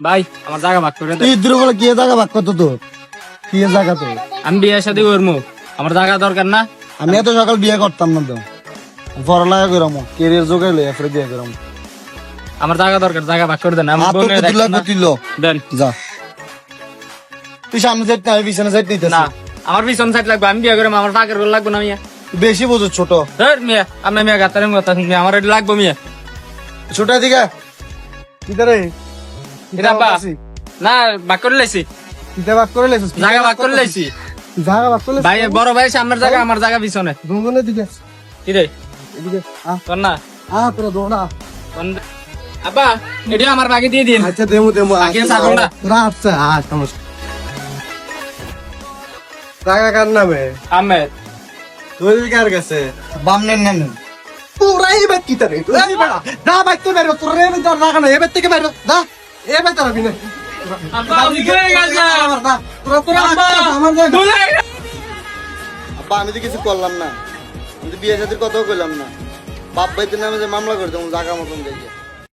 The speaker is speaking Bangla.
ভাই আমার জায়গা ভাগ করে তুই ইদ্রু বলে কি জায়গা ভাগ কত তোর। কি জায়গা তোর? আমি বিয়ে শাদি করব আমার জায়গা দরকার না। আমি এত সকাল বিয়ে করতাম না তো। পড়ালেখা করাম কেরিয়ার জোগাই লই এরপরে বিয়ে করাম আমার জায়গা দরকার জায়গা ভাগ করে দেন আমার আর তোর বোনের কত দেখছেন লাগবে না? তুই লো দেন। যা। তুই সামনে সাইড না পিছনে সাইড নিতেছিস না আমার পিছন সাইড লাগবে আমি বিয়ে করে আমার টাকার বেলা লাগবে না মিয়া। বেশি বোঝো ছোট। ধর মিয়া আমি মিয়া গাতারের কথা আমার লাগবে মিয়া। ছোট দিকে কিদারে এটা বা না ভাগ করে লাইছি। কিতা ভাগ করে লেছিস জায়গা ভাগ করে লাইছি। জায়গা ভাগ করে ভাই বড় ভাই সামনের জায়গা আমার জায়গা পিছনে। দুজনের দিকে। কি রে? এদিকে আ। তোর না? আ তোরা দৌড়া। তোর- আব্বা এটা আমার বাগে দিয়ে দিন। আচ্ছা দেমু দেমু আগে ছাগল না। তোরা আচ্ছা আ সমস্যা। জায়গা কার নামে? আহমেদ। তোর কার কাছে বামনের নামে তোরা এবার কি তারে? দা ভাই তো বেরো তোর রে দা না এবার থেকে বেরো দা বিনে আব্বা। আব্বা আমি তো কিছু করলাম না। আমি তো বিয়ে সাথে কথাও কইলাম না। বাপ ভাইদের নামে যে মামলা করে দেবো জায়গা মতন দেখে।